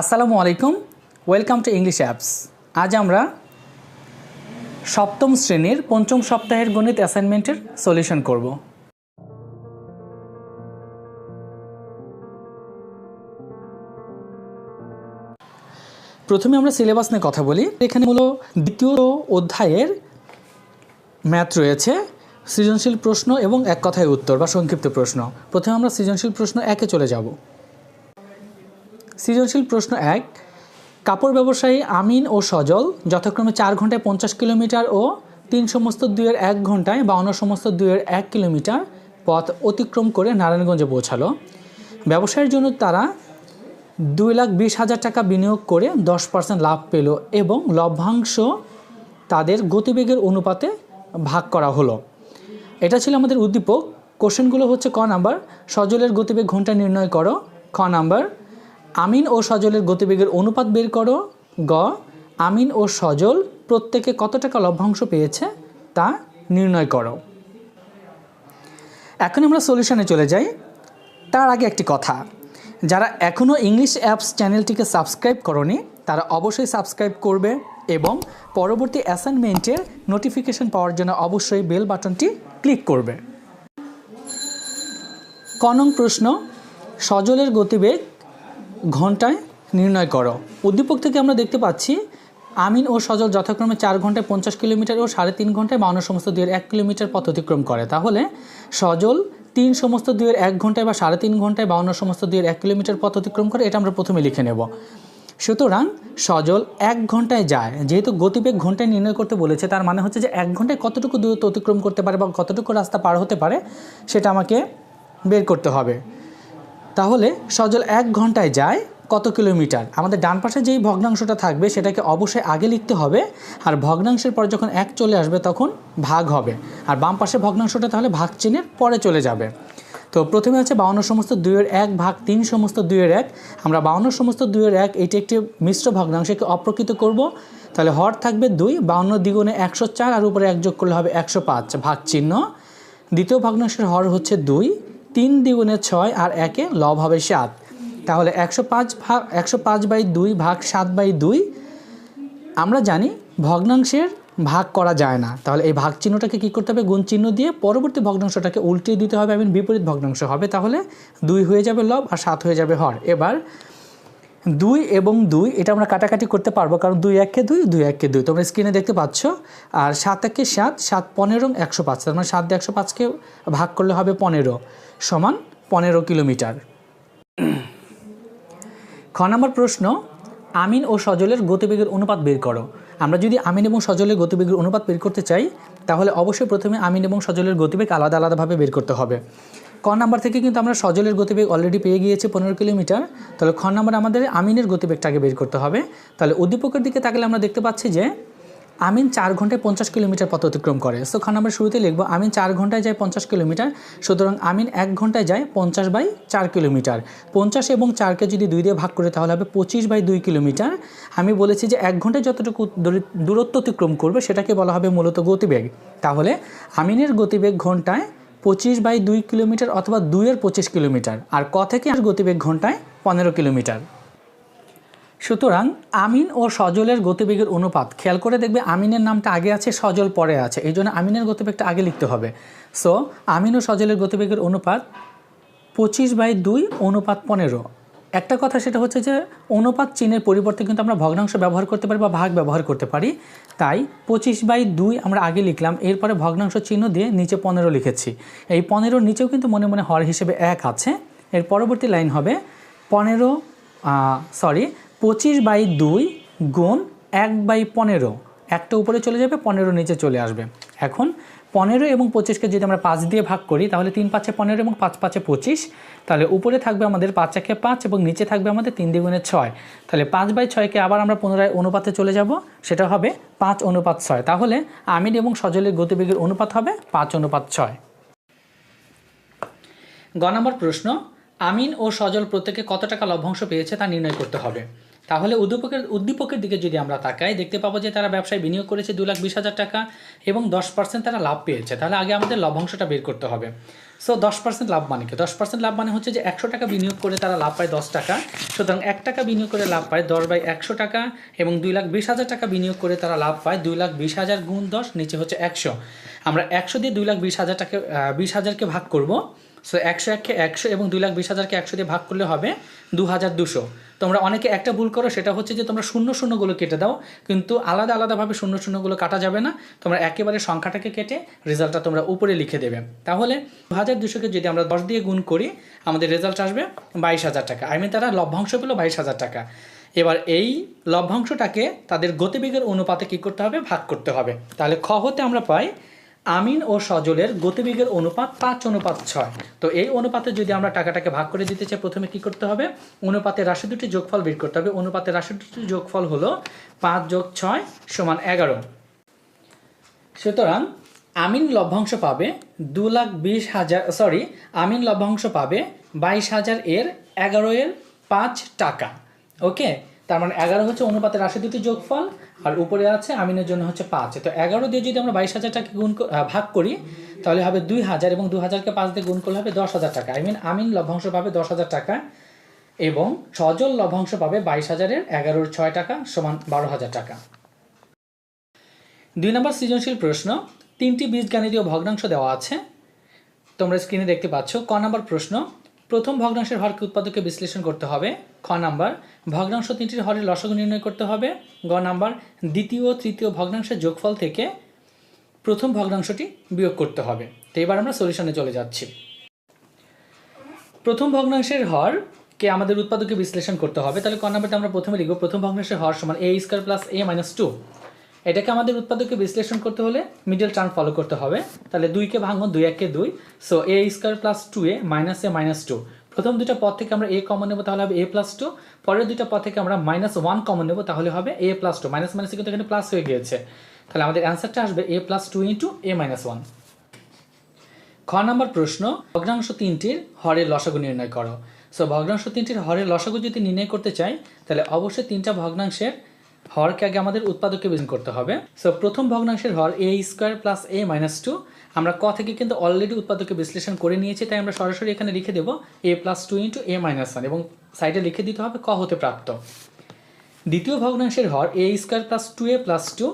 আসসালামু আলাইকুম, welcome to English apps. আজ আমরা সপ্তম শ্রেণির পঞ্চম সপ্তাহের গণিত অ্যাসাইনমেন্টের সলিউশন করব। প্রথমে আমরা সিলেবাস নিয়ে কথা বলি। এখানে হলো দ্বিতীয় অধ্যায়ের ম্যাথ রয়েছে, সৃজনশীল প্রশ্ন এবং এক কথায় উত্তর বা সংক্ষিপ্ত প্রশ্ন। প্রথমে আমরা সৃজনশীল প্রশ্ন একে চলে যাব। সৃজনশীল প্রশ্ন এক, কাপড় ব্যবসায়ী আমিন ও সজল যথাক্রমে চার ঘন্টায় পঞ্চাশ কিলোমিটার ও তিন সমস্ত দুইয়ের এক ঘন্টায় বাউন্ন সমস্ত দুইয়ের এক কিলোমিটার পথ অতিক্রম করে নারায়ণগঞ্জে পৌঁছালো। ব্যবসায়ের জন্য তারা দুই লাখ বিশ হাজার টাকা বিনিয়োগ করে দশ পার্সেন্ট লাভ পেল এবং লভ্যাংশ তাদের গতিবেগের অনুপাতে ভাগ করা হলো। এটা ছিল আমাদের উদ্দীপক। কোশ্চেনগুলো হচ্ছে ক নাম্বার, সজলের গতিবেগ ঘণ্টা নির্ণয় করো। খ নাম্বার আমিন ও সজলের গতিবেগের অনুপাত বের করো। গ, আমিন ও সজল প্রত্যেকে কত টাকা লভ্যাংশ পেয়েছে তা নির্ণয় করো। এখন আমরা সলিউশনে চলে যাই। তার আগে একটি কথা, যারা এখনও ইংলিশ অ্যাপস চ্যানেলটিকে সাবস্ক্রাইব করনি, তারা অবশ্যই সাবস্ক্রাইব করবে এবং পরবর্তী অ্যাসাইনমেন্টের নোটিফিকেশন পাওয়ার জন্য অবশ্যই বেল বাটনটি ক্লিক করবে। কনং প্রশ্ন, সজলের গতিবেগ ঘন্টায় নির্ণয় করো। উদ্দীপক থেকে আমরা দেখতে পাচ্ছি, আমিন ও সজল যথাক্রমে চার ঘন্টায় পঞ্চাশ কিলোমিটার ও সাড়ে তিন ঘন্টায় বাউন্ন সমস্ত দুইয়ের এক কিলোমিটার পথ অতিক্রম করে। তাহলে সজল তিন সমস্ত দুইয়ের এক ঘন্টায় বা সাড়ে তিন ঘন্টায় বাউন্ন সমস্ত দুইয়ের এক কিলোমিটার পথ অতিক্রম করে, এটা আমরা প্রথমে লিখে নেব। সুতরাং সজল এক ঘন্টায় যায়, যেহেতু গতিবেগ ঘন্টায় নির্ণয় করতে বলেছে, তার মানে হচ্ছে যে এক ঘন্টায় কতটুকু দূরত্ব অতিক্রম করতে পারে বা কতটুকু রাস্তা পার হতে পারে, সেটা আমাকে বের করতে হবে। তাহলে সজল এক ঘন্টায় যায় কত কিলোমিটার? আমাদের ডান পাশে যেই ভগ্নাংশটা থাকবে সেটাকে অবশ্যই আগে লিখতে হবে। আর ভগ্নাংশের পর যখন এক চলে আসবে তখন ভাগ হবে। আর বাম পাশে ভগ্নাংশটা তাহলে ভাগ চিহ্নের পরে চলে যাবে। তো প্রথমে আছে বাউন্ন সমস্ত দুইয়ের এক ভাগ তিন সমস্ত দুইয়ের এক। আমরা বাউন্ন সমস্ত দুইয়ের এক, এটি একটি মিশ্র ভগ্নাংশকে অপ্রকৃত করব। তাহলে হর থাকবে দুই, বাউন্ন দ্বিগুণে একশো চার, আর উপরে এক যোগ করলে হবে একশো পাঁচ, ভাগ চিহ্ন। দ্বিতীয় ভগ্নাংশের হর হচ্ছে দুই। তিন দ্বিগুণে ছয় আর একে লব হবে সাত। তাহলে একশো পাঁচ ভাগ, একশো পাঁচ বাই দুই ভাগ সাত বাই দুই। আমরা জানি ভগ্নাংশের ভাগ করা যায় না। তাহলে এই ভাগ চিহ্নটাকে কী করতে হবে? গুণ চিহ্ন দিয়ে পরবর্তী ভগ্নাংশটাকে উল্টিয়ে দিতে হবে। এবং বিপরীত ভগ্নাংশ হবে। তাহলে দুই হয়ে যাবে লব আর সাত হয়ে যাবে হর। এবার দুই এবং দুই, এটা আমরা কাটাকাটি করতে পারব, কারণ দুই এককে দুই দুই এককে দুই। তোমরা স্ক্রিনে দেখতে পাচ্ছ, আর সাত একে সাত সাত পনেরো, একশো পাঁচ। তার মানে সাত দিয়ে একশো পাঁচকে ভাগ করলে হবে পনেরো সমান পনেরো কিলোমিটার। খ নম্বর প্রশ্ন, আমিন ও সজলের গতিবেগের অনুপাত বের করো। আমরা যদি আমিন এবং সজলের গতিবেগের অনুপাত বের করতে চাই, তাহলে অবশ্যই প্রথমে আমিন এবং সজলের গতিবেগ আলাদা আলাদাভাবে বের করতে হবে। ক নাম্বার থেকে কিন্তু আমরা সজলের গতিবেগ অলরেডি পেয়ে গিয়েছি পনেরো কিলোমিটার। তাহলে খ নাম্বার আমাদের আমিনের গতিবেগটাকে বের করতে হবে। তাহলে উদ্দীপকের দিকে তাকালে আমরা দেখতে পাচ্ছি যে, আমিন চার ঘন্টায় পঞ্চাশ কিলোমিটার পথ অতিক্রম করে। সো খ নাম্বার শুরুতে লিখব, আমিন চার ঘন্টায় যায় পঞ্চাশ কিলোমিটার। সুতরাং আমিন এক ঘন্টায় যায় পঞ্চাশ বাই চার কিলোমিটার। পঞ্চাশ এবং চারকে যদি দুই দিয়ে ভাগ করে, তাহলে হবে পঁচিশ বাই দুই কিলোমিটার। আমি বলেছি যে, এক ঘন্টায় যতটুকু দূরত্ব অতিক্রম করবে, সেটাকে বলা হবে মূলত গতিবেগ। তাহলে আমিনের গতিবেগ ঘন্টায় পঁচিশ বাই দুই কিলোমিটার অথবা দুইয়ের পঁচিশ কিলোমিটার। আর ক থেকে আর গতিবেগ ঘন্টায় পনেরো কিলোমিটার। সুতরাং আমিন ও সজলের গতিবেগের অনুপাত। খেয়াল করে দেখবে আমিনের নামটা আগে আছে, সজল পরে আছে। এই জন্য আমিনের গতিবেগটা আগে লিখতে হবে। সো আমিন ও সজলের গতিবেগের অনুপাত পঁচিশ বাই দুই, অনুপাত পনেরো। একটা কথা সেটা হচ্ছে যে অনুপাত চিহ্নের পরিবর্তে কিন্তু আমরা ভগ্নাংশ ব্যবহার করতে পারি বা ভাগ ব্যবহার করতে পারি। তাই পঁচিশ বাই দুই আমরা আগে লিখলাম, এরপরে ভগ্নাংশ চিহ্ন দিয়ে নিচে পনেরো লিখেছি। এই পনেরোর নিচেও কিন্তু মনে মনে হর হিসেবে এক আছে। এর পরবর্তী লাইন হবে পনেরো সরি পঁচিশ বাই দুই গুণ এক বাই পনেরো। একটা উপরে চলে যাবে, পনেরো নিচে চলে আসবে। এখন পনেরো এবং পঁচিশকে যদি আমরা পাঁচ দিয়ে ভাগ করি, তাহলে তিন পাঁচে পনেরো এবং পাঁচ পাঁচে পঁচিশ, তাহলে উপরে থাকবে আমাদের পাঁচ একে পাঁচ এবং নিচে থাকবে আমাদের তিন দ্বিগুণে ছয়। তাহলে পাঁচ বাই ছয়কে আবার আমরা পুনরায় অনুপাতে চলে যাব, সেটা হবে পাঁচ অনুপাত ছয়। তাহলে আমিন এবং সজলের গতিবেগের অনুপাত হবে পাঁচ অনুপাত ছয়। গ নম্বর প্রশ্ন, আমিন ও সজল প্রত্যেকে কত টাকা লভ্যাংশ পেয়েছে তা নির্ণয় করতে হবে? তাহলে উদ্দীপকের উদ্দীপকের দিকে যদি আমরা তাকাই, দেখতে পাবো যে তারা ব্যবসায় বিনিয়োগ করেছে দু লাখ বিশ হাজার টাকা এবং দশ পার্সেন্ট তারা লাভ পেয়েছে। তাহলে আগে আমাদের লভ্যাংশটা বের করতে হবে। সো দশ পার্সেন্ট লাভ মানে কি? দশ পার্সেন্ট লাভ মানে হচ্ছে যে একশো টাকা বিনিয়োগ করে তারা লাভ পায় দশ টাকা। সুতরাং এক টাকা বিনিয়োগ করে লাভ পায় দশ বাই একশো টাকা এবং দুই লাখ বিশ হাজার টাকা বিনিয়োগ করে তারা লাভ পায় দুই লাখ বিশ হাজার গুণ দশ, নিচে হচ্ছে একশো। আমরা একশো দিয়ে দুই লাখ বিশ হাজার টাকা বিশ হাজারকে ভাগ করব। সো একশো এককে একশো এবং দুই লাখ বিশ হাজারকে একশো দিয়ে ভাগ করলে হবে দু হাজার দুশো। তোমরা অনেকে একটা ভুল করো, সেটা হচ্ছে যে তোমরা শূন্য শূন্যগুলো কেটে দাও, কিন্তু আলাদা আলাদাভাবে শূন্য শূন্যগুলো কাটা যাবে না। তোমরা একেবারে সংখ্যাটাকে কেটে রেজাল্টটা তোমরা উপরে লিখে দেবে। তাহলে দু হাজার দুশোকে যদি আমরা দশ দিয়ে গুণ করি, আমাদের রেজাল্ট আসবে বাইশ হাজার টাকা। আই মিন তারা লভ্যাংশ পেল বাইশ হাজার টাকা। এবার এই লভ্যাংশটাকে তাদের গতিবেগের অনুপাতে কী করতে হবে? ভাগ করতে হবে। তাহলে খ হতে আমরা পাই আমিন ও সজলের গতিবেগের অনুপাত পাঁচ, অনুপাত ছয়। তো এই অনুপাতে যদি আমরা টাকাটাকে ভাগ করে দিতে চাই, প্রথমে কি করতে হবে? অনুপাতের রাশি দুটি যোগফল বের করতে হবে। অনুপাতের রাশি দুটি যোগফল হলো পাঁচ যোগ ছয় সমান এগারো। সুতরাং আমিন লভ্যাংশ পাবে দু লাখ বিশ হাজার সরি আমিন লভ্যাংশ পাবে বাইশ হাজার এর এগারো এর পাঁচ টাকা। ওকে তার মানে এগারো হচ্ছে অনুপাতের রাশি দুটি যোগফল, আর উপরে আছে আমিনের জন্য হচ্ছে পাঁচ। তো এগারো দিয়ে যদি আমরা বাইশ হাজার টাকা গুণ ভাগ করি, তাহলে হবে দুই হাজার এবং দু হাজারকে পাঁচ দিয়ে গুণ করলে হবে দশ হাজার টাকা। আই মিন আমিন লভ্যাংশ পাবে দশ হাজার টাকা এবং সজল লভ্যাংশ পাবে বাইশ হাজারের এগারোর ছয় টাকা সমান বারো হাজার টাকা। দুই নম্বর সৃজনশীল প্রশ্ন, তিনটি বীজগাণিতীয় ভগ্নাংশ দেওয়া আছে। তোমরা স্ক্রিনে দেখতে পাচ্ছ। ক নম্বর প্রশ্ন প্রথম ভগ্নাংশের হরকে উৎপাদকে বিশ্লেষণ করতে হবে। খ নাম্বার, ভগ্নাংশ তিনটির হরের লসগু নির্ণয় করতে হবে। গ নাম্বার, দ্বিতীয় তৃতীয় ভগ্নাংশের যোগফল থেকে প্রথম ভগ্নাংশটি বিয়োগ করতে হবে। তো এবার আমরা সলিউশনে চলে যাচ্ছি। প্রথম ভগ্নাংশের হর কে আমাদের উৎপাদকে বিশ্লেষণ করতে হবে। তাহলে ক নাম্বারটা আমরা প্রথমে লিখব। প্রথম ভগ্নাংশের হর সমান a square plus a minus two এটাকে আমাদের উৎপাদকে বিশ্লেষণ করতে হলে মিডল টার্ম ফলো করতে হবে। তাহলে দুইকে ভাঙো, দুই একে দুই। So a square plus two a minus a minus two প্রথম দুইটা পদ থেকে আমরা এ কমন নেব, তাহলে হবে এ প্লাস টু পরের দুইটা পদ থেকে আমরা মাইনাস ওয়ান কমন নেব, তাহলে হবে a plus two minus minus কিন্তু এখানে প্লাস হয়ে গিয়েছে। তাহলে আমাদের অ্যান্সারটা আসবে a plus two into a minus one খ নম্বর প্রশ্ন, ভগ্নাংশ তিনটির হরের লসাগু নির্ণয় করো। সো ভগ্নাংশ তিনটির হরের লসাগু যদি নির্ণয় করতে চাই, তাহলে অবশ্যই তিনটা ভগ্নাংশের হরকে আগে আমাদের উৎপাদককে বেজন করতে হবে। সো প্রথম ভগ্নাংশের হর a square plus a minus two আমরা ক থেকে কিন্তু অলরেডি উৎপাদককে বিশ্লেষণ করে নিয়েছি, তাই আমরা সরাসরি এখানে লিখে দেবো a plus two into a minus one এবং সাইডে লিখে দিতে হবে ক হতে প্রাপ্ত। দ্বিতীয় ভগ্নাংশের হর a square plus two a plus two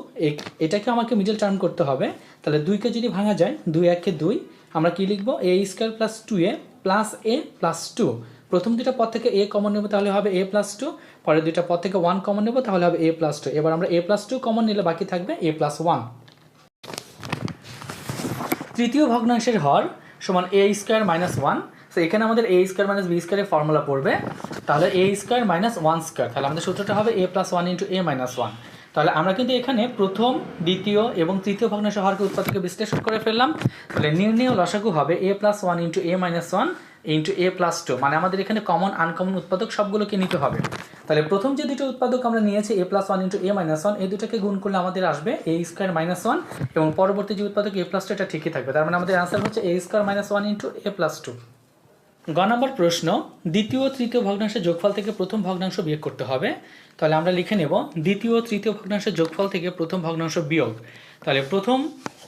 এটাকে আমাকে মিডল টার্ম করতে হবে। তাহলে দুইকে যদি ভাঙা যায়, দুই একে দুই, আমরা কি লিখব? A square plus two a plus a plus two প্রথম দুটা পদ থেকে এ কমন নেব, তাহলে হবে এ প্লাস টু পরের দুইটা পদ থেকে ওয়ান কমন নেব, তাহলে হবে এ প্লাস টু এবার আমরা এ প্লাস টু কমন নিলে বাকি থাকবে এ প্লাস ওয়ান তৃতীয় ভগ্নাংশের হর সমান এ স্কোয়ার মাইনাস ওয়ান তো এখানে আমাদের এ স্কোয়ার মাইনাস বি স্কোয়ারের ফর্মুলা পড়বে। তাহলে a square minus one square তাহলে আমাদের সূত্রটা হবে a plus one into a minus one তাহলে আমরা কিন্তু এখানে প্রথম, দ্বিতীয় এবং তৃতীয় ভগ্নাংশের হরকে উৎপাদকে বিশ্লেষণ করে ফেললাম। তাহলে নির্ণয় লসাগু হবে a plus one into a minus one into a plus two মানে আমাদের এখানে কমন আনকমন উৎপাদক সবগুলোকে নিতে হবে। তাহলে প্রথম যে দুটো উৎপাদক আমরা নিয়েছি a plus one into a minus one এই দুটোকে গুণ করলে আমাদের আসবে এ স্কোয়ার মাইনাস ওয়ান এবং পরবর্তী যে উৎপাদক এ প্লাস টু এটা ঠিকই থাকবে। তার মানে আমাদের আনসার হচ্ছে a square minus one into a plus two গ নম্বর প্রশ্ন, দ্বিতীয় ও তৃতীয় ভগ্নাংশের যোগফল থেকে প্রথম ভগ্নাংশ বিয়োগ করতে হবে। তাহলে আমরা লিখে নেব, দ্বিতীয় ও তৃতীয় ভগ্নাংশের যোগফল থেকে প্রথম ভগ্নাংশ বিয়োগ। তাহলে প্রথম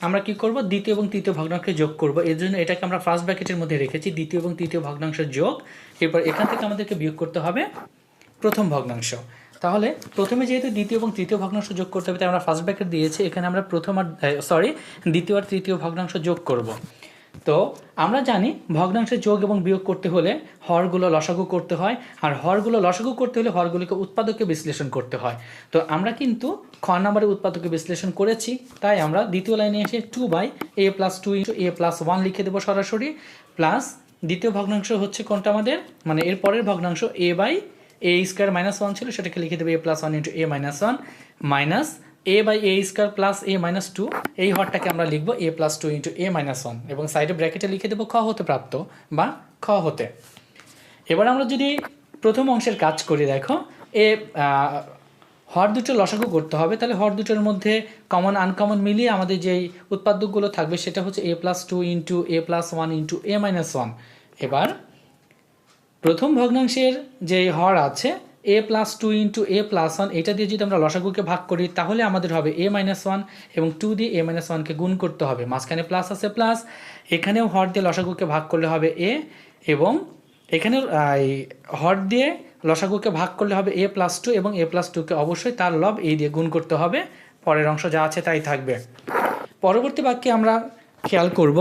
আমরা কি করব? দ্বিতীয় এবং তৃতীয় ভগ্নাংশে যোগ করব। এর জন্য এটাকে আমরা ফার্স্ট ব্র্যাকেটের মধ্যে রেখেছি। দ্বিতীয় এবং তৃতীয় ভগ্নাংশের যোগ। এরপর এখান থেকে আমাদেরকে বিয়োগ করতে হবে প্রথম ভগ্নাংশ। তাহলে প্রথমে যেহেতু দ্বিতীয় এবং তৃতীয় ভগ্নাংশ যোগ করতে হবে, তাই আমরা ফার্স্ট ব্র্যাকেট দিয়েছি। এখানে আমরা প্রথম আর সরি দ্বিতীয় আর তৃতীয় ভগ্নাংশ যোগ করব। তো আমরা জানি ভগ্নাংশে যোগ এবং বিয়োগ করতে হলে হরগুলো লসাগু করতে হয়, আর হরগুলো লসাগু করতে হলে হরগুলোকে উৎপাদকে বিশ্লেষণ করতে হয়। তো আমরা কিন্তু খ নম্বরে উৎপাদকে বিশ্লেষণ করেছি, তাই আমরা দ্বিতীয় লাইনে এসে two by a plus two into a plus one লিখে দেবো সরাসরি প্লাস দ্বিতীয় ভগ্নাংশ হচ্ছে কোনটা আমাদের? মানে এর পরের ভগ্নাংশ a by a square minus one ছিল, সেটাকে লিখে দেবে a plus one into a minus one minus a by a square plus a minus two এই হরটাকে আমরা লিখব a plus two into a minus one এবং সাইডে ব্র্যাকেটে লিখে দেবো খ হতে প্রাপ্ত বা খ হতে। এবার আমরা যদি প্রথম অংশের কাজ করি, দেখো, এ হর দুটো লসাগু করতে হবে, তাহলে হর দুটোর মধ্যে কমন আনকমন মিলিয়ে আমাদের যেই উৎপাদকগুলো থাকবে, সেটা হচ্ছে a plus two into a plus one into a minus one এবার প্রথম ভগ্নাংশের যে হর আছে a plus two into a plus one এটা দিয়ে যদি আমরা লসাগুকে ভাগ করি, তাহলে আমাদের হবে এ মাইনাস ওয়ান এবং টু দিয়ে এ মাইনাস ওয়ানকে গুণ করতে হবে। মাঝখানে প্লাস আছে প্লাস এখানেও হর দিয়ে লসাগুকে ভাগ করলে হবে এ এবং এখানে হর দিয়ে লসাগুকে ভাগ করলে হবে এ প্লাস টু এবং এ প্লাস টুকে অবশ্যই তার লব এই দিয়ে গুণ করতে হবে। পরের অংশ যা আছে তাই থাকবে। পরবর্তী বাক্যে আমরা খেয়াল করব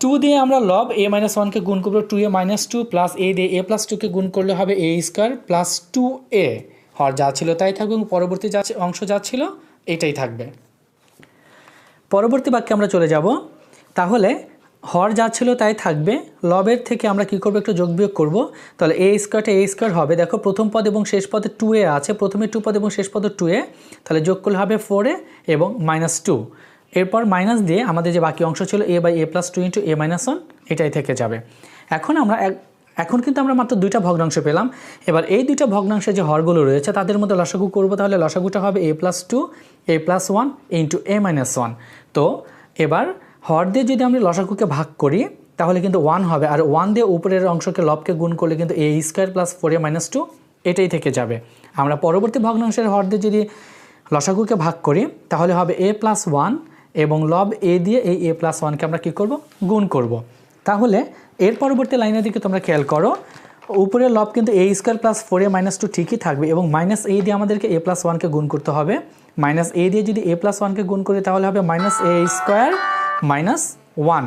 টু দিয়ে আমরা লব এ মাইনাস ওয়ানকে গুণ করব two a minus two plus a দিয়ে এ প্লাস টুকে গুণ করলে হবে a square plus two a হর যা ছিল তাই থাকবে এবং পরবর্তী যা অংশ যা ছিল এটাই থাকবে। পরবর্তী বাক্যে আমরা চলে যাব। তাহলে হর যা ছিল তাই থাকবে লবের থেকে আমরা কি করব, একটু যোগ বিয়োগ করব। তাহলে এ স্কোয়ারটা এ স্কোয়ার হবে। দেখো, প্রথম পদ এবং শেষ পদে টু এ আছে। প্রথমে টু পদ এবং শেষ পদে টু এ তাহলে যোগ করলে হবে ফোর এ এবং মাইনাস টু এরপর মাইনাস দিয়ে আমাদের যে বাকি অংশ ছিল a by a plus two into a minus one এটাই থেকে যাবে। এখন আমরা এখন কিন্তু আমরা মাত্র দুইটা ভগ্নাংশ পেলাম। এবার এই দুইটা ভগ্নাংশে যে হরগুলো রয়েছে, তাদের মধ্যে লসাগু করব তাহলে লসাগুটা হবে a plus two a plus one into a minus one তো এবার হর দিয়ে যদি আমরা লসাগুকে ভাগ করি, তাহলে কিন্তু ওয়ান হবে। আর ওয়ান দিয়ে উপরের অংশকে লবকে গুণ করলে কিন্তু a square plus four a minus two এটাই থেকে যাবে। আমরা পরবর্তী ভগ্নাংশের হর দিয়ে যদি লসাগুকে ভাগ করি, তাহলে হবে এ প্লাস ওয়ান এবং লব এ দিয়ে এই এ প্লাস ওয়ানকে আমরা কী করব? গুণ করব। তাহলে, এর পরবর্তী লাইনের দিকে তোমরা খেয়াল করো, উপরের লব কিন্তু a square plus four a minus two ঠিকই থাকবে এবং মাইনাস এ দিয়ে আমাদেরকে এ প্লাস ওয়ানকে গুণ করতে হবে। মাইনাস এ দিয়ে যদি এ প্লাস ওয়ানকে গুণ করি তাহলে হবে minus a square minus one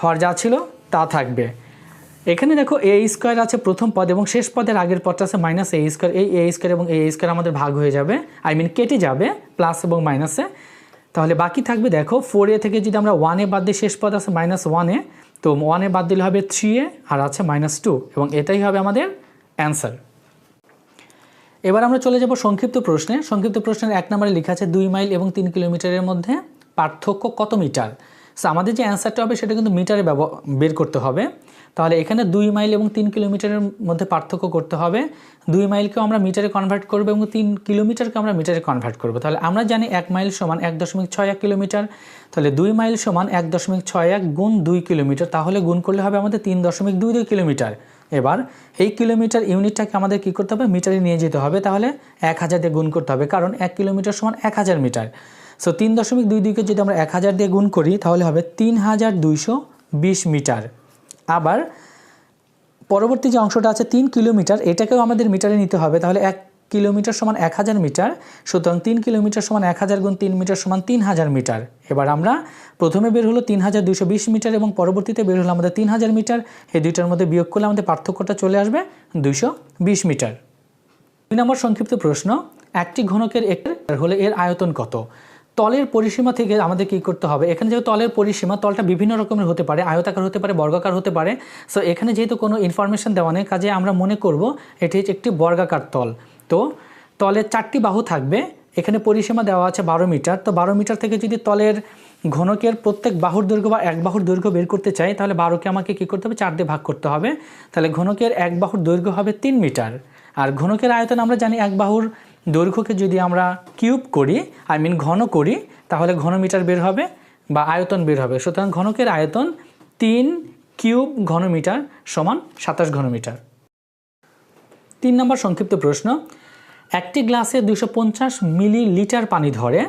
হর যা ছিল, তা থাকবে। এখানে দেখো এ স্কোয়ার আছে প্রথম পদ এবং শেষ পদের আগের পদটা আছে মাইনাস এ স্কোয়ার এই এ স্কোয়ার এবং এ স্কোয়ার আমাদের ভাগ হয়ে যাবে। আই মিন কেটে যাবে প্লাস এবং মাইনাসে তাহলে বাকি থাকবে, দেখো ফোর এ থেকে যদি আমরা ওয়ানে বাদ দিই, শেষ পদ আছে মাইনাস ওয়ানে তো ওয়ানে বাদ দিলে হবে থ্রি এ আর আছে মাইনাস টু এবং এটাই হবে আমাদের অ্যান্সার এবার আমরা চলে যাব সংক্ষিপ্ত প্রশ্নে। সংক্ষিপ্ত প্রশ্নের এক নম্বরে লেখা আছে দুই মাইল এবং তিন কিলোমিটারের মধ্যে পার্থক্য কত মিটার? সো আমাদের যে অ্যান্সারটা হবে সেটা কিন্তু মিটারে বের করতে হবে। তাহলে এখানে দুই মাইল এবং তিন কিলোমিটারের মধ্যে পার্থক্য করতে হবে। দুই মাইলকেও আমরা মিটারে কনভার্ট করব এবং তিন কিলোমিটারকে আমরা মিটারে কনভার্ট করব। তাহলে আমরা জানি এক মাইল সমান এক দশমিক ছয় এক কিলোমিটার তাহলে দুই মাইল সমান এক দশমিক ছয় এক গুণ দুই কিলোমিটার তাহলে গুণ করলে হবে আমাদের তিন দশমিক দুই দুই কিলোমিটার এবার এই কিলোমিটার ইউনিটটাকে আমাদের কী করতে হবে? মিটারে নিয়ে যেতে হবে। তাহলে এক হাজার দিয়ে গুণ করতে হবে। কারণ এক কিলোমিটার সমান এক হাজার মিটার সো তিন দশমিক দুই দুইকে যদি আমরা এক হাজার দিয়ে গুণ করি, তাহলে হবে তিন হাজার দুইশো বিশ মিটার। আবার পরবর্তী যে অংশটা আছে তিন কিলোমিটার, এটাকেও আমাদের মিটারে নিতে হবে। তাহলে এক কিলোমিটার সমান এক হাজার মিটার, সুতরাং তিন কিলোমিটার সমান এক হাজার গুণ তিন মিটার সমান তিন হাজার মিটার। এবার আমরা প্রথমে বের হলো তিন হাজার দুশো বিশ মিটার এবং পরবর্তীতে বের হলো আমাদের তিন হাজার মিটার। এই দুইটার মধ্যে বিয়োগ করলে আমাদের পার্থক্যটা চলে আসবে দুশো বিশ মিটার। দুই নম্বর সংক্ষিপ্ত প্রশ্ন, একটি ঘনকের একটি হলে এর আয়তন কত? তলের পরিসীমা থেকে আমাদের কী করতে হবে? এখানে যেহেতু তলের পরিসীমা, তলটা বিভিন্ন রকমের হতে পারে, আয়তাকার হতে পারে, বর্গাকার হতে পারে। সো এখানে যেহেতু কোনো ইনফরমেশন দেওয়া নেই, কাজে আমরা মনে করব এটি হচ্ছে একটি বর্গাকার তল। তো, তলের চারটি বাহু থাকবে, এখানে পরিসীমা দেওয়া আছে বারো মিটার। তো, বারো মিটার থেকে যদি তলের ঘনকের প্রত্যেক বাহুর দৈর্ঘ্য বা এক বাহুর দৈর্ঘ্য বের করতে চাই, তাহলে বারোকে আমাকে কী করতে হবে? চার দিয়ে ভাগ করতে হবে। তাহলে ঘনকের এক বাহুর দৈর্ঘ্য হবে তিন মিটার। আর ঘনকের আয়তন আমরা জানি এক বাহুর দৈর্ঘ্যকে যদি আমরা কিউব করি আই মিন ঘন করি, তাহলে ঘনমিটার বের হবে বা আয়তন বের হবে। সুতরাং ঘনকের আয়তন তিন কিউব ঘনমিটার সমান সাতাশ ঘনমিটার। তিন নম্বর সংক্ষিপ্ত প্রশ্ন, একটি গ্লাসে দুশো পঞ্চাশ মিলিলিটার পানি ধরে,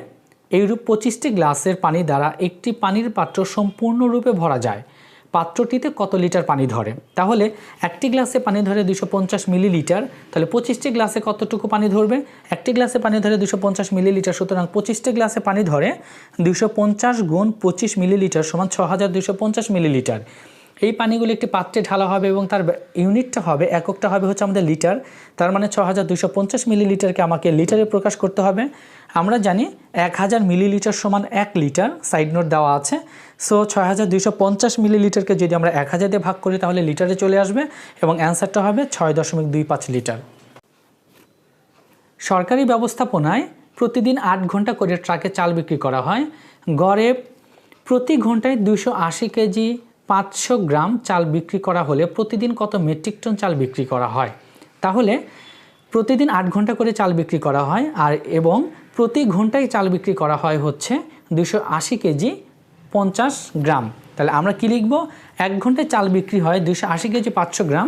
এইরূপ পঁচিশটি গ্লাসের পানি দ্বারা একটি পানির পাত্র সম্পূর্ণরূপে ভরা যায়। পাত্রটিতে কত লিটার পানি ধরে? তাহলে একটি গ্লাসে পানি ধরে দুশো পঞ্চাশ মিলিলিটার, তাহলে পঁচিশটি গ্লাসে কতটুকু পানি ধরবে? একটি গ্লাসে পানি ধরে দুশো পঞ্চাশ মিলিলিটার, সুতরাং পঁচিশটি গ্লাসে পানি ধরে দুশো পঞ্চাশ গুণ পঁচিশ মিলিলিটার সমান ছ হাজার দুশো পঞ্চাশ মিলিলিটার। এই পানিগুলি একটি পাত্রে ঢালা হবে এবং তার ইউনিটটা হবে, এককটা হবে হচ্ছে আমাদের লিটার। তার মানে ছ হাজার দুশো পঞ্চাশ মিলিলিটারকে আমাকে লিটারে প্রকাশ করতে হবে। আমরা জানি এক হাজার মিলিলিটার সমান এক লিটার সাইড নোট দেওয়া আছে। সো ছয় হাজার দুইশো পঞ্চাশ মিলিলিটারকে যদি আমরা এক হাজার দিয়ে ভাগ করি, তাহলে লিটারে চলে আসবে এবং অ্যান্সারটা হবে ছয় দশমিক দুই পাঁচ লিটার। সরকারি ব্যবস্থাপনায় প্রতিদিন আট ঘণ্টা করে ট্রাকে চাল বিক্রি করা হয়। গড়ে প্রতি ঘন্টায় দুশো আশি কেজি পাঁচশো গ্রাম চাল বিক্রি করা হলে প্রতিদিন কত মেট্রিক টন চাল বিক্রি করা হয়? তাহলে প্রতিদিন আট ঘণ্টা করে চাল বিক্রি করা হয় আর এবং প্রতি ঘন্টায় চাল বিক্রি করা হয় হচ্ছে দুশো আশি কেজি পঞ্চাশ গ্রাম। তাহলে আমরা কী লিখব? এক ঘন্টায় চাল বিক্রি হয় দুশো আশি কেজি পাঁচশো গ্রাম।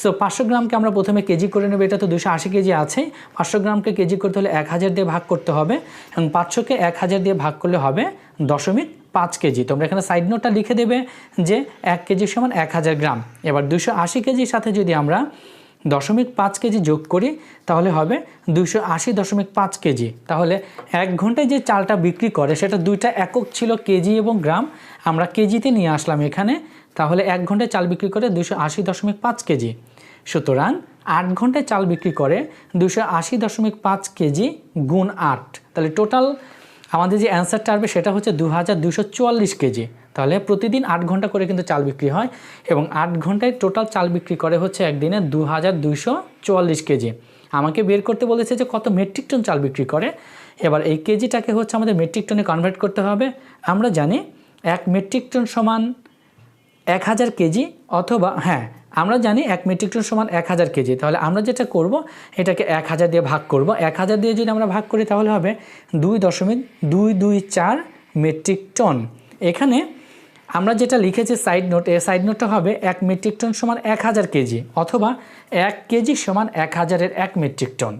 সো পাঁচশো গ্রামকে আমরা প্রথমে কেজি করে নেব, এটা তো দুশো আশি কেজি আছে। পাঁচশো গ্রামকে কেজি করতে হলে এক হাজার দিয়ে ভাগ করতে হবে। এবং পাঁচশোকে এক হাজার দিয়ে ভাগ করলে হবে দশমিক পাঁচ কেজি। তোমরা এখানে সাইড নোটটা লিখে দেবে যে এক কেজি সমান এক হাজার গ্রাম। এবার দুশো আশি কেজির সাথে যদি আমরা দশমিক পাঁচ কেজি যোগ করি, তাহলে হবে দুশো আশি দশমিক পাঁচ কেজি। তাহলে এক ঘন্টায় যে চালটা বিক্রি করে, সেটা দুইটা একক ছিল কেজি এবং গ্রাম। আমরা কেজিতে নিয়ে আসলাম এখানে, তাহলে এক ঘন্টায় চাল বিক্রি করে দুশো আশি দশমিক পাঁচ কেজি। সুতরাং আট ঘন্টায় চাল বিক্রি করে দুশো আশি দশমিক পাঁচ কেজি গুণ আট। তাহলে টোটাল আমাদের যে অ্যান্সারটা আসবে সেটা হচ্ছে দু কেজি। তাহলে প্রতিদিন আট ঘণ্টা করে কিন্তু চাল বিক্রি হয় এবং আট ঘন্টায় টোটাল চাল বিক্রি করে হচ্ছে একদিনে দু কেজি। আমাকে বের করতে বলেছে যে কত মেট্রিক টন চাল বিক্রি করে। এবার এই কেজিটাকে হচ্ছে আমাদের মেট্রিক টনে কনভার্ট করতে হবে। আমরা জানি এক মেট্রিক টন সমান এক হাজার কেজি অথবা হ্যাঁ আমরা জানি এক মেট্রিক টন সমান এক হাজার কেজি। তাহলে আমরা যেটা করব, এটাকে এক হাজার দিয়ে ভাগ করব। এক হাজার দিয়ে যদি আমরা ভাগ করি, তাহলে হবে দুই দশমিক দুই দুই চার মেট্রিক টন এখানে আমরা যেটা লিখেছি সাইড নোট এ সাইড নোটটা হবে এক মেট্রিক টন সমান এক হাজার কেজি, অথবা এক কেজি সমান এক হাজারের এক মেট্রিক টন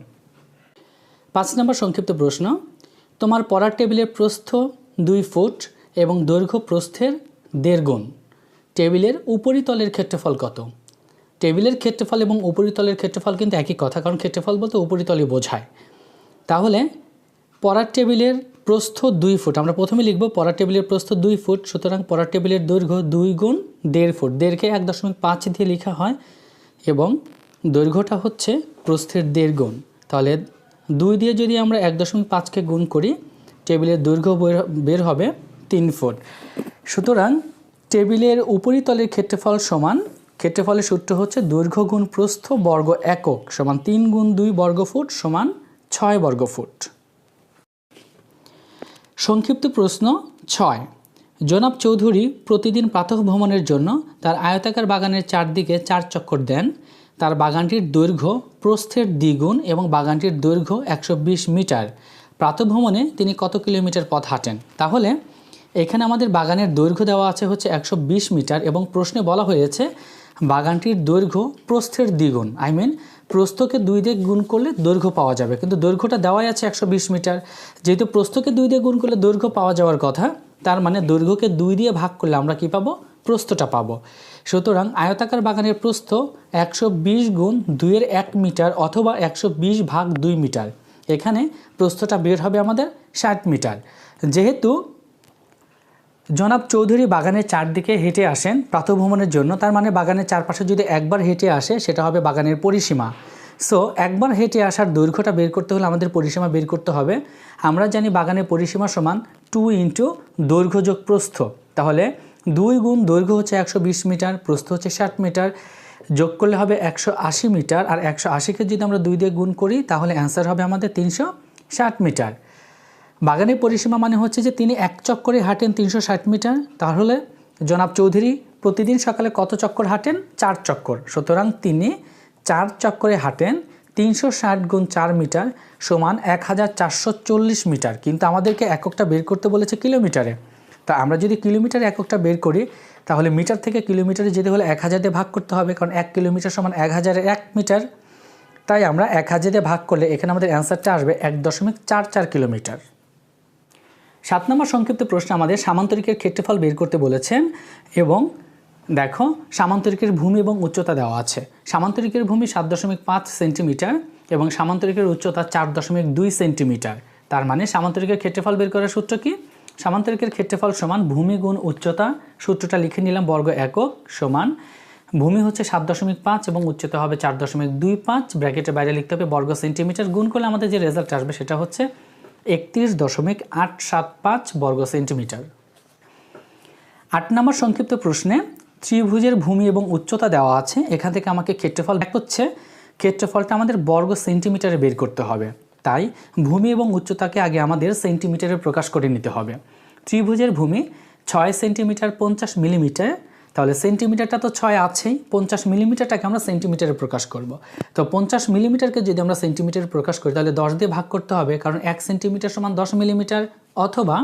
পাঁচ নম্বর সংক্ষিপ্ত প্রশ্ন, তোমার পড়ার টেবিলের প্রস্থ দুই ফুট এবং দৈর্ঘ্য প্রস্থের দেড় গুণ। টেবিলের উপরিতলের ক্ষেত্রফল কত? টেবিলের ক্ষেত্রফল এবং উপরিতলের ক্ষেত্রফল কিন্তু একই কথা, কারণ ক্ষেত্রফল বলতে উপরিতলই বোঝায়। তাহলে পড়ার টেবিলের প্রস্থ দুই ফুট, আমরা প্রথমে লিখব পড়ার টেবিলের প্রস্থ দুই ফুট, সুতরাং পড়ার টেবিলের দৈর্ঘ্য দুই গুণ দেড় ফুট। দেড়কে এক দশমিক পাঁচ দিয়ে লেখা হয় এবং দৈর্ঘ্যটা হচ্ছে প্রস্থের দেড় গুণ। তাহলে দুই দিয়ে যদি আমরা এক দশমিক পাঁচকে গুণ করি, টেবিলের দৈর্ঘ্য বের- বের হবে তিন ফুট। সুতরাং টেবিলের উপরিতলের ক্ষেত্রফল সমান ক্ষেত্রফলের সূত্র হচ্ছে দৈর্ঘ্য গুণ প্রস্থ বর্গ একক সমান তিন গুণ দুই বর্গ ফুট সমান ছয় বর্গ ফুট সংক্ষিপ্ত প্রশ্ন ছয়। জনাব চৌধুরী প্রতিদিন প্রাতঃ ভ্রমণের জন্য তার আয়তাকার বাগানের চারদিকে চার চক্কর দেন। তার বাগানটির দৈর্ঘ্য প্রস্থের দ্বিগুণ এবং বাগানটির দৈর্ঘ্য একশো বিশ মিটার। প্রাতঃভ্রমণে তিনি কত কিলোমিটার পথ হাঁটেন? তাহলে এখানে আমাদের বাগানের দৈর্ঘ্য দেওয়া আছে হচ্ছে একশো বিশ মিটার এবং প্রশ্নে বলা হয়েছে বাগানটির দৈর্ঘ্য প্রস্থের দ্বিগুণ। আই মিন প্রস্থকে দুই দিয়ে গুণ করলে দৈর্ঘ্য পাওয়া যাবে। কিন্তু দৈর্ঘ্যটা দেওয়াই আছে একশো বিশ মিটার। যেহেতু প্রস্থকে দুই দিয়ে গুণ করলে দৈর্ঘ্য পাওয়া যাওয়ার কথা, তার মানে দৈর্ঘ্যকে দুই দিয়ে ভাগ করলে আমরা কি পাবো? প্রস্থটা পাবো। সুতরাং আয়তাকার বাগানের প্রস্থ একশো বিশ গুণ দুইয়ের এক মিটার অথবা একশো বিশ ভাগ দুই মিটার। এখানে প্রস্থটা বের হবে আমাদের ষাট মিটার। যেহেতু জনাব চৌধুরী বাগানের চারদিকে হেঁটে আসেন প্রাতভ্রমণের জন্য। তার মানে বাগানের চারপাশে যদি একবার হেঁটে আসে, সেটা হবে বাগানের পরিসীমা। সো একবার হেঁটে আসার দৈর্ঘ্যটা বের করতে হলে আমাদের পরিসীমা বের করতে হবে। আমরা জানি বাগানের পরিসীমা সমান টু ইন্টু দৈর্ঘ্য যোগ প্রস্থ। তাহলে দুই গুণ দৈর্ঘ্য হচ্ছে একশো বিশ মিটার, প্রস্থ হচ্ছে ষাট মিটার। যোগ করলে হবে একশো আশি মিটার, আর একশো আশিকে যদি আমরা দুই দিয়ে গুণ করি, তাহলে অ্যান্সার হবে আমাদের তিনশো ষাট মিটার। বাগানের পরিসীমা মানে হচ্ছে যে তিনি এক চক্করে হাঁটেন তিনশো ষাট মিটার। তাহলে জনাব চৌধুরী প্রতিদিন সকালে কত চক্কর হাঁটেন? চার চক্কর। সুতরাং তিনি চার চক্করে হাঁটেন তিনশো ষাট গুণ চার মিটার সমান এক হাজার চারশো চল্লিশ মিটার। কিন্তু আমাদেরকে এককটা বের করতে বলেছে কিলোমিটারে। তা আমরা যদি কিলোমিটার এককটা বের করি, তাহলে মিটার থেকে কিলোমিটারে যেতে হলে এক হাজার দিয়ে ভাগ করতে হবে, কারণ এক কিলোমিটার সমান এক হাজারের এক মিটার। তাই আমরা এক হাজার দিয়ে ভাগ করলে এখানে আমাদের অ্যান্সারটা আসবে এক দশমিক চার চার কিলোমিটার। সাত নম্বর সংক্ষিপ্ত প্রশ্ন আমাদের সামান্তরিকের ক্ষেত্রফল বের করতে বলেছেন এবং দেখো, সামান্তরিকের ভূমি এবং উচ্চতা দেওয়া আছে। সামান্তরিকের ভূমি সাত দশমিক পাঁচ সেন্টিমিটার এবং সামান্তরিকের উচ্চতা চার দশমিক দুই সেন্টিমিটার। তার মানে সামান্তরিকের ক্ষেত্রফল বের করার সূত্র কি? সামান্তরিকের ক্ষেত্রফল সমান ভূমি গুণ উচ্চতা, সূত্রটা লিখে নিলাম বর্গ একক সমান ভূমি হচ্ছে সাত দশমিক পাঁচ এবং উচ্চতা হবে চার দশমিক দুই পাঁচ, ব্র্যাকেটের বাইরে লিখতে হবে বর্গ সেন্টিমিটার। গুণ করলে আমাদের যে রেজাল্ট আসবে সেটা হচ্ছে একত্রিশ দশমিক আট সাত পাঁচ বর্গ সেন্টিমিটার। আট নম্বর সংক্ষিপ্ত প্রশ্নে ত্রিভুজের ভূমি এবং উচ্চতা দেওয়া আছে। এখান থেকে আমাকে ক্ষেত্রফল এক হচ্ছে ক্ষেত্রফলটা আমাদের বর্গ সেন্টিমিটারে বের করতে হবে। তাই ভূমি এবং উচ্চতাকে আগে আমাদের সেন্টিমিটারে প্রকাশ করে নিতে হবে। ত্রিভুজের ভূমি ছয় সেন্টিমিটার পঞ্চাশ মিলিমিটার তাহলে সেন্টিমিটারটা তো ছয় আছেই, পঞ্চাশ মিলিমিটারটাকে আমরা সেন্টিমিটারে প্রকাশ করব। তো পঞ্চাশ মিলিমিটারকে যদি আমরা সেন্টিমিটারে প্রকাশ করি, তাহলে দশ দিয়ে ভাগ করতে হবে, কারণ এক সেন্টিমিটার সমান দশ মিলিমিটার অথবা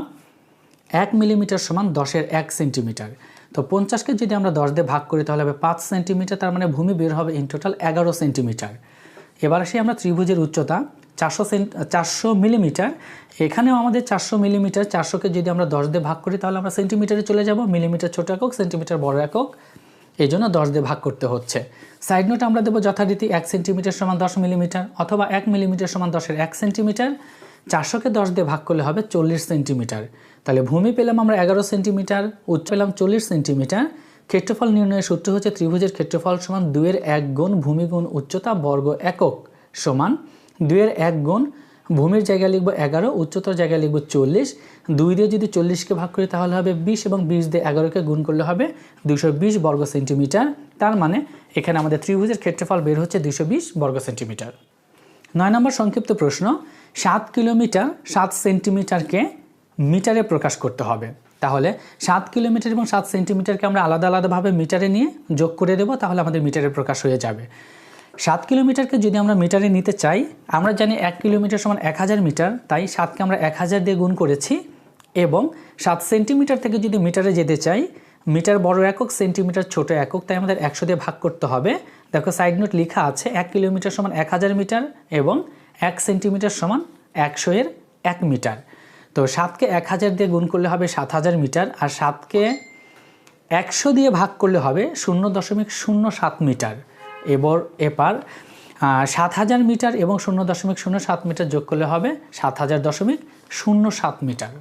এক মিলিমিটার সমান দশের এক সেন্টিমিটার তো পঞ্চাশকে যদি আমরা দশ দিয়ে ভাগ করি, তাহলে হবে পাঁচ সেন্টিমিটার তার মানে ভূমি বের হবে ইন টোটাল এগারো সেন্টিমিটার এবার আসি আমরা ত্রিভুজের উচ্চতা। চারশো সেন্ট চারশো মিলিমিটার। এখানেও আমাদের চারশো মিলিমিটার, চারশোকে যদি আমরা দশ দিয়ে ভাগ করি, তাহলে আমরা সেন্টিমিটারে চলে যাব। মিলিমিটার ছোটো একক, সেন্টিমিটার বড় একক। এই জন্য দশ দিয়ে ভাগ করতে হচ্ছে। সাইড নোট আমরা দেবো যথারীতি এক সেন্টিমিটার সমান দশ মিলিমিটার অথবা এক মিলিমিটার সমান দশের এক সেন্টিমিটার। চারশোকে দশ দিয়ে ভাগ করলে হবে চল্লিশ সেন্টিমিটার। তাহলে ভূমি পেলাম আমরা এগারো সেন্টিমিটার, উচ্চ পেলাম চল্লিশ সেন্টিমিটার। ক্ষেত্রফল নির্ণয়ের সূত্র হচ্ছে ত্রিভুজের ক্ষেত্রফল সমান দুয়ের এক গুণ ভূমি গুণ উচ্চতা বর্গ একক সমান দুইয়ের এক গুণ, ভূমির জায়গায় লিখব এগারো, উচ্চতর জায়গায় লিখব চল্লিশ। দুই দিয়ে যদি চল্লিশকে ভাগ করি তাহলে হবে বিশ এবং বিশ দিয়ে এগারোকে গুণ করলে হবে দুশো বিশ বর্গ সেন্টিমিটার। তার মানে এখানে আমাদের ত্রিভুজের ক্ষেত্রফল বের হচ্ছে দুশো বিশ বর্গ সেন্টিমিটার। নয় নম্বর সংক্ষিপ্ত প্রশ্ন, সাত কিলোমিটার সাত সেন্টিমিটারকে মিটারে প্রকাশ করতে হবে। তাহলে সাত কিলোমিটার এবং সাত সেন্টিমিটারকে আমরা আলাদা আলাদাভাবে মিটারে নিয়ে যোগ করে দেবো, তাহলে আমাদের মিটারে প্রকাশ হয়ে যাবে। সাত কিলোমিটারকে যদি আমরা মিটারে নিতে চাই, আমরা জানি এক কিলোমিটার সমান এক হাজার মিটার, তাই সাতকে আমরা এক হাজার দিয়ে গুণ করেছি। এবং সাত সেন্টিমিটার থেকে যদি মিটারে যেতে চাই, মিটার বড় একক, সেন্টিমিটার ছোট একক, তাই আমাদের একশো দিয়ে ভাগ করতে হবে। দেখো সাইড নোট লেখা আছে, এক কিলোমিটার সমান এক হাজার মিটার এবং এক সেন্টিমিটার সমান একশো এর এক মিটার। তো সাতকে এক হাজার দিয়ে গুণ করলে হবে সাত হাজার মিটার, আর সাতকে একশো দিয়ে ভাগ করলে হবে শূন্য দশমিক শূন্য সাত মিটার। এবার, এপার সাত হাজার মিটার এবং শূন্য দশমিক শূন্য সাত মিটার যোগ করলে হবে সাত হাজার দশমিক শূন্য সাত মিটার।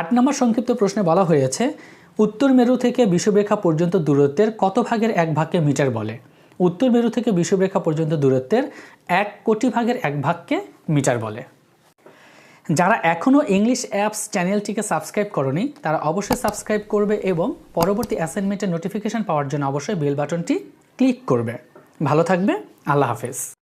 আট নম্বর সংক্ষিপ্ত প্রশ্নে বলা হয়েছে, উত্তর মেরু থেকে বিষুবরেখা পর্যন্ত দূরত্বের কত ভাগের এক ভাগকে মিটার বলে? উত্তর মেরু থেকে বিষুবরেখা পর্যন্ত দূরত্বের এক কোটি ভাগের এক ভাগকে মিটার বলে। যারা এখনও ইংলিশ অ্যাপস চ্যানেলটিকে সাবস্ক্রাইব করনি, তারা অবশ্যই সাবস্ক্রাইব করবে এবং পরবর্তী অ্যাসাইনমেন্টের নোটিফিকেশন পাওয়ার জন্য অবশ্যই বেল বাটনটি ক্লিক করবে। ভালো থাকবে আল্লাহ হাফেজ।